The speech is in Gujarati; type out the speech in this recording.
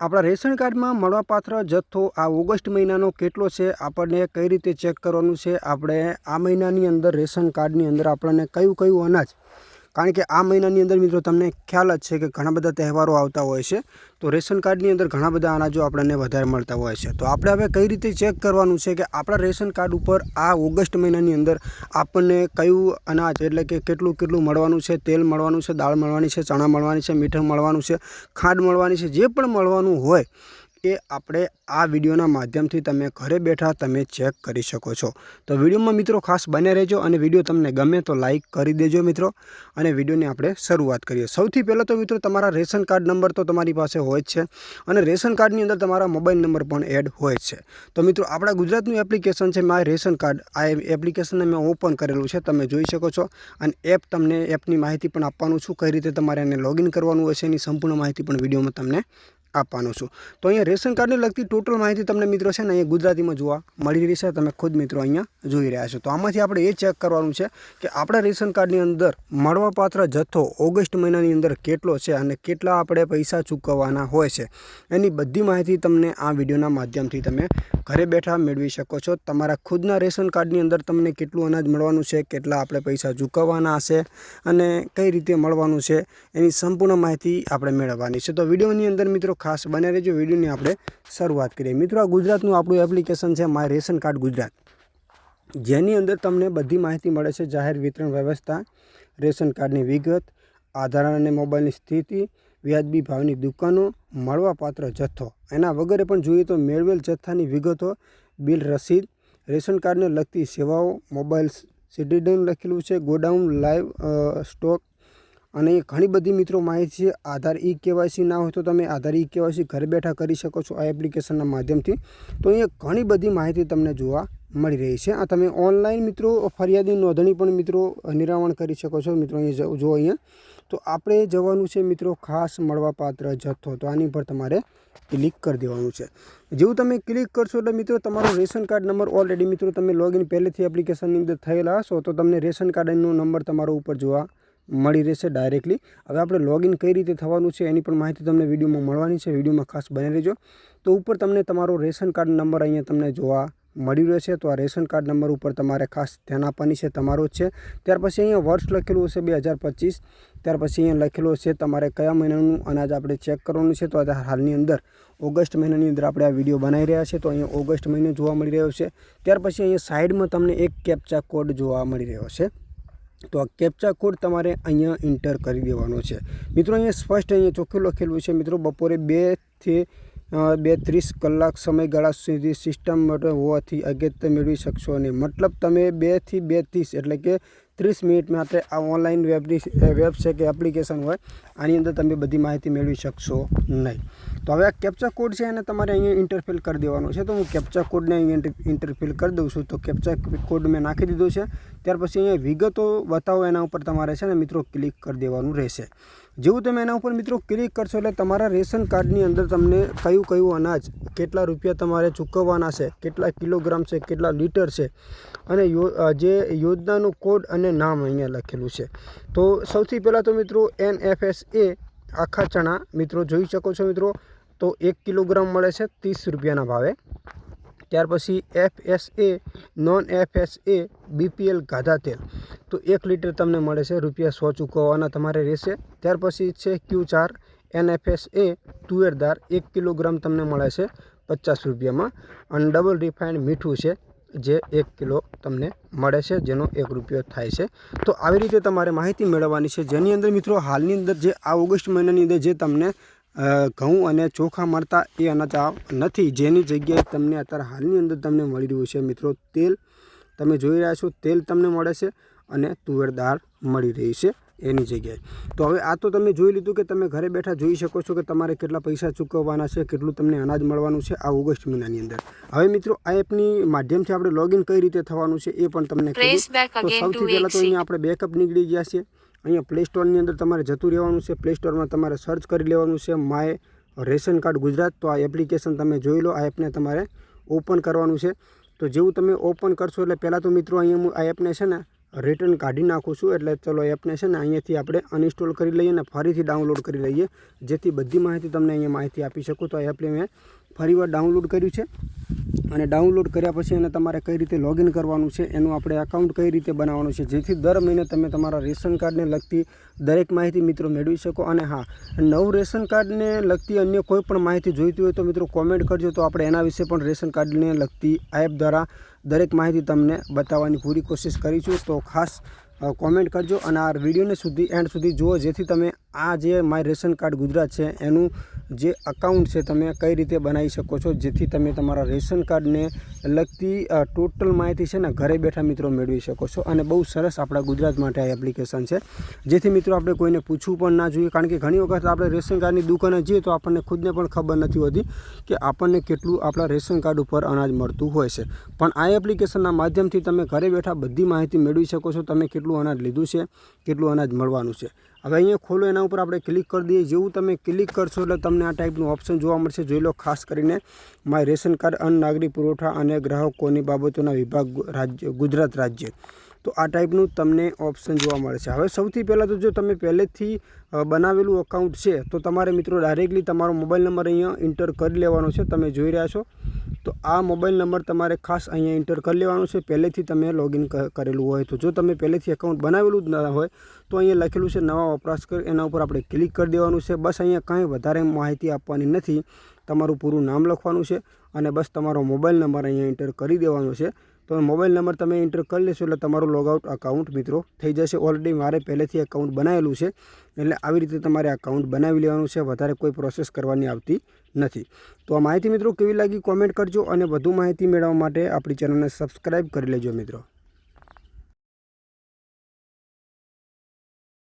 આપણા રેશન કાર્ડમાં મળવાપાત્ર જથ્થો આ ઓગસ્ટ મહિનાનો કેટલો છે, આપણને કઈ રીતે ચેક કરવાનું છે, આપણે આ મહિનાની અંદર રેશન કાર્ડની અંદર આપણને કયું કયું અનાજ કારણ કે આ મહિનાની અંદર મિત્રો તમને ખ્યાલ જ છે કે ઘણા બધા તહેવારો આવતા હોય છે. તો રેશન કાર્ડની અંદર ઘણા બધા અનાજો આપણને વધારે મળતા હોય છે. તો આપણે હવે કઈ રીતે ચેક કરવાનું છે કે આપણા રેશન કાર્ડ ઉપર આ ઓગસ્ટ મહિનાની અંદર આપણને કયું અનાજ એટલે કે કેટલું કેટલું મળવાનું છે? તેલ મળવાનું છે, દાળ મળવાની છે, ચણા મળવાની છે મીઠું મળવાનું છે, ખાંડ મળવાની છે, જે પણ મળવાનું હોય એ આપણે આ વિડીયોના માધ્યમથી તમે ઘરે બેઠા તમે ચેક કરી શકો છો. તો વિડીયોમાં મિત્રો ખાસ બને રહેજો અને વીડિયો તમને ગમે તો લાઇક કરી દેજો મિત્રો. અને વિડીયોની આપણે શરૂઆત કરીએ. સૌથી પહેલાં તો મિત્રો તમારા રેશન કાર્ડ નંબર તો તમારી પાસે હોય જ છે અને રેશન કાર્ડની અંદર તમારા મોબાઈલ નંબર પણ એડ હોય છે. તો મિત્રો આપણા ગુજરાતનું એપ્લિકેશન છે માય રેશન કાર્ડ. આ એપ્લિકેશનને મેં ઓપન કરેલું છે. તમે જોઈ શકો છો. અને એપ તમને, એપની માહિતી પણ આપવાનું છું. કઈ રીતે તમારે એને લોગિન કરવાનું હશે એની સંપૂર્ણ માહિતી પણ વિડીયોમાં તમને આપવાનું છું. તો અહીંયા રેશન કાર્ડને લગતી ટોટલ માહિતી તમને મિત્રો છે ને અહીંયા ગુજરાતીમાં જોવા મળી રહી છે. તમે ખુદ મિત્રો અહીંયા જોઈ રહ્યા છો. તો આમાંથી આપણે એ ચેક કરવાનું છે કે આપણા રેશન કાર્ડની અંદર મળવાપાત્ર જથ્થો ઓગસ્ટ મહિનાની અંદર કેટલો છે અને કેટલા આપણે પૈસા ચૂકવવાના હોય છે. એની બધી માહિતી તમને આ વિડીયોના માધ્યમથી તમે ઘરે બેઠા મેળવી શકો છો. તમારા ખુદના રેશન કાર્ડની અંદર તમને કેટલું અનાજ મળવાનું છે, કેટલા આપણે પૈસા ચૂકવવાના હશે અને કઈ રીતે મળવાનું છે એની સંપૂર્ણ માહિતી આપણે મેળવવાની છે. તો વિડીયોની અંદર મિત્રો ખાસ બને રહેજો વિડીયોની આપણે શરૂઆત કરીએ. મિત્રો, આ ગુજરાતનું આપણું એપ્લિકેશન છે માય રેશન કાર્ડ ગુજરાત. જેની અંદર તમને બધી માહિતી મળે છે. જાહેર વિતરણ વ્યવસ્થા, રેશન કાર્ડની વિગત, આધાર અને મોબાઈલની સ્થિતિ, વ્યાજબી ભાવની દુકાનો, મળવાપાત્ર જથ્થો. એના વગરે પણ જોઈએ તો મેળવેલ જથ્થાની વિગતો, બિલ રસીદ, રેશન કાર્ડને લગતી સેવાઓ, મોબાઈલ સિટીડન લખેલું છે, ગોડાઉન, લાઈવ સ્ટોક અને ઘણી બધી મિત્રો માહિતી છે, આધાર ઈ કેવાયસી ના હોય તો તમે આધાર ઈ કેવાયસી ઘરે બેઠા કરી શકો છો આ એપ્લિકેશનના માધ્યમથી. તો અહીંયા ઘણી બધી માહિતી તમને જોવા મળી રહી છે. આ તમે ઓનલાઈન મિત્રો ફરિયાદી નોંધણી પણ મિત્રો નિરાવરણ કરી શકો છો મિત્રો અહીંયા જો અહીંયા. તો આપણે જવાનું છે મિત્રો ખાસ મળવાપાત્ર જથ્થો. તો આની પર તમારે ક્લિક કરી દેવાનું છે. જેવું તમે ક્લિક કરશો એટલે મિત્રો તમારો રેશન કાર્ડ નંબર ઓલરેડી મિત્રો તમે લોગિન પહેલેથી એપ્લિકેશનની અંદર થયેલા હશો, તો તમને રેશન કાર્ડનો નંબર તમારો ઉપર જોવા મળી રહેશે ડાયરેક્ટલી હવે આપણે લોગિન કઈ રીતે થવાનું છે એની પણ માહિતી તમને વિડીયોમાં મળવાની છે. વિડીયોમાં ખાસ બની રહેજો. તો ઉપર તમને તમારો રેશન કાર્ડ નંબર અહીંયા તમને જોવા મળી રહેશે તો આ રેશન કાર્ડ નંબર ઉપર તમારે ખાસ ધ્યાન આપવાની છે. તમારો જ છે. ત્યાર પછી અહીંયા વર્ષ લખેલું હશે બે હજાર પચીસ. ત્યાર પછી અહીંયા લખેલું છે તમારે કયા મહિનાનું અનાજ આપણે ચેક કરવાનું છે. તો હાલની અંદર ઓગસ્ટ મહિનાની અંદર આપણે આ વીડિયો બનાવી રહ્યા છે. તો અહીંયા ઓગસ્ટ મહિનો જોવા મળી રહ્યો છે. ત્યાર પછી અહીંયા સાઈડમાં તમને એક કેપ્ચા કોડ જોવા મળી રહ્યો છે. તો આ કેપ્ચા કોડ તમારે અહીંયા એન્ટર કરી દેવાનો છે. મિત્રો, અહીંયા સ્પષ્ટ અહીંયા ચોખ્ખું લખેલું છે. મિત્રો, બપોરે બેથી બે ત્રીસ કલાક સમયગાળા સુધી સિસ્ટમ માટે હોવાથી અગત્ય મેળવી શકશો નહીં. મતલબ તમે બેથી બે ત્રીસ એટલે કે ત્રીસ મિનિટ માટે આ ઓનલાઈન વેબની વેબ છે કે એપ્લિકેશન હોય, આની અંદર તમે બધી માહિતી મેળવી શકશો નહીં. તો હવે આ કેપ્ચા કોડ છે એને તમારે અહીંયા ઇન્ટરફિલ કરી દેવાનો છે. તો હું કેપ્ચા કોડને અહીંયા ઇન્ટરફિલ કરી દઉં છું. તો કેપ્ચા કોડ મેં નાખી દીધો છે. ત્યાર પછી અહીંયા વિગતો બતાવો એના ઉપર તમારે છે ને મિત્રો ક્લિક કરી દેવાનું રહેશે. જેવું તમે એના ઉપર મિત્રો ક્લિક કરશો એટલે તમારા રેશન કાર્ડની અંદર તમને કયું કયું અનાજ, કેટલા રૂપિયા તમારે ચૂકવવાના છે, કેટલા કિલોગ્રામ છે, કેટલા લીટર છે અને જે યોજનાનું કોડ અને નામ અહીંયા લખેલું છે. તો સૌથી પહેલાં તો મિત્રો એન એફ એસ એ આખા ચણા મિત્રો જોઈ શકો છો મિત્રો. તો એક કિલોગ્રામ મળે છે ત્રીસ રૂપિયાના ભાવે. ત્યાર પછી F S A non F S A BPL ગાધા તેલ. તો એક લીટર તમને મળે છે રૂપિયા સો ચૂકવવાના તમારે રહેશે. ત્યાર પછી છે ક્યુ ચાર એન એફ એસ એ તુવેર દાળ એક કિલોગ્રામ તમને મળે છે પચાસ રૂપિયામાં. અને ડબલ રિફાઇન્ડ મીઠું છે જે એક કિલો તમને મળે છે, જેનો એક રૂપિયો થાય છે. તો આવી રીતે તમારે માહિતી મેળવવાની છે. જેની અંદર મિત્રો હાલની અંદર જે આ ઓગસ્ટ મહિનાની અંદર જે તમને ઘઉં અને ચોખા મળતા એ અનાજ નથી. જેની જગ્યાએ તમને અત્યારે હાલની અંદર તમને મળી રહ્યું છે મિત્રો તેલ તમે જોઈ રહ્યા છો તેલ તમને મળે છે અને તુવેર દાળ મળી રહી છે એની જગ્યાએ. તો હવે આ તો તમે જોઈ લીધું કે તમે ઘરે બેઠા જોઈ શકો છો કે તમારે કેટલા પૈસા ચૂકવવાના છે કેટલું તમને અનાજ મળવાનું છે આ ઓગસ્ટ મહિનાની અંદર. હવે મિત્રો આ એપની માધ્યમથી આપણે લોગિન કઈ રીતે થવાનું છે એ પણ તમને તો સૌથી પહેલાં તો અહીંયા આપણે બેકઅપ નીકળી ગયા છે અહીંયા પ્લે સ્ટોરની અંદર તમારે જતું રહેવાનું છે. પ્લે સ્ટોરમાં તમારે સર્ચ કરી લેવાનું છે. My ration card Gujarat. તો આ એપ્લિકેશન તમે જોઈ લો. આ એપને તમારે ઓપન કરવાનું છે. તો જેવું તમે ઓપન કરશો એટલે પહેલાં તો મિત્રો અહીંયા આ એપને છે ને રિટર્ન કાઢી નાખું છું. એટલે ચલો એપને છે ને અહીંયાથી આપણે અનઇન્સ્ટોલ કરી લઈએ અને ફરીથી ડાઉનલોડ કરી લઈએ. જેથી બધી માહિતી તમને અહીંયા માહિતી આપી શકું. તો આ એપ મેં ફરીવાર ડાઉનલોડ કર્યું છે. અને ડાઉનલોડ કર્યા પછી એને તમારે કઈ રીતે લોગિન કરવાનું છે, એનું આપણે એકાઉન્ટ કઈ રીતે બનાવવાનું છે, જેથી દર મહિને તમે તમારા રેશન કાર્ડને લગતી દરેક માહિતી મિત્રો મેળવી શકો. અને હા, નવું રેશન કાર્ડને લગતી અન્ય કોઈ પણ માહિતી જોઈતી હોય તો મિત્રો કોમેન્ટ કરજો. તો આપણે એના વિશે પણ રેશન કાર્ડને લગતી એપ દ્વારા દરેક માહિતી તમને બતાવવાની પૂરી કોશિશ કરીશું. તો ખાસ કોમેન્ટ કરજો. અને આ વિડીયોને સુધી એન્ડ સુધી જુઓ, જેથી તમે આ જે માય રેશન કાર્ડ ગુજરાત છે, એનું જે અકાઉન્ટ છે તમે કઈ રીતે બનાવી શકો છો, જેથી તમે તમારા રેશન કાર્ડને લગતી ટોટલ માહિતી છે ને ઘરે બેઠા મિત્રો મેળવી શકો છો. અને બહુ સરસ આપણા ગુજરાત માટે આ એપ્લિકેશન છે. જેથી મિત્રો આપણે કોઈને પૂછવું પણ ના જોઈએ, કારણ કે ઘણી વખત આપણે રેશન કાર્ડની દુકાને જઈએ તો આપણને ખુદને પણ ખબર નથી હોતી કે આપણને કેટલું આપણા રેશન કાર્ડ ઉપર અનાજ મળતું હોય છે. પણ આ એપ્લિકેશનના માધ્યમથી તમે ઘરે બેઠા બધી માહિતી મેળવી શકો છો, તમે કેટલું અનાજ લીધું છે, કેટલું અનાજ મળવાનું છે. હવે અહીંયા ખોલો, એના ઉપર આપણે ક્લિક કરી દઈએ. જેવું તમે ક્લિક કરશો એટલે તમને આ ટાઈપનું ઓપ્શન જોવા મળશે. જોઈ લો, ખાસ કરીને માય રેશન કાર્ડ, અન્ન નાગરિક પુરવઠા અને ગ્રાહકોની બાબતોના વિભાગ રાજ્ય, ગુજરાત રાજ્ય. તો આ ટાઈપનું તમને ઓપ્શન જોવા મળે છે હવે સૌથી પહેલાં તો જો તમે પહેલેથી બનાવેલું અકાઉન્ટ છે, તો તમારે મિત્રો ડાયરેક્ટલી તમારો મોબાઈલ નંબર અહીંયા એન્ટર કરી લેવાનો છે. તમે જોઈ રહ્યા છો. તો આ મોબાઈલ નંબર તમારે ખાસ અહીંયા એન્ટર કરી લેવાનો છે. પહેલેથી તમે લોગિન કરેલું હોય તો જો તમે પહેલેથી એકાઉન્ટ બનાવેલું જ ન હોય, તો અહીંયા લખેલું છે નવા વપરાશકર એના ઉપર આપણે ક્લિક કરી દેવાનું છે. બસ અહીંયા કાંઈ વધારે માહિતી આપવાની નથી. તમારું પૂરું નામ લખવાનું છે અને બસ તમારો મોબાઈલ નંબર અહીંયા એન્ટર કરી દેવાનો છે. તો મોબાઈલ નંબર તમે એન્ટર કરી લેશો એટલે તમારું લોગઆઉટ અકાઉન્ટ મિત્રો થઈ જશે. ઓલરેડી મારે પહેલેથી એકાઉન્ટ બનાવેલું છે, એટલે આવી રીતે તમારે અકાઉન્ટ બનાવી લેવાનું છે. વધારે કોઈ પ્રોસેસ કરવાની આવતી નથી. તો આ માહિતી મિત્રો કેવી લાગી કોમેન્ટ કરજો અને વધુ માહિતી મેળવવા માટે આપણી ચેનલને સબસ્ક્રાઈબ કરી લેજો મિત્રો.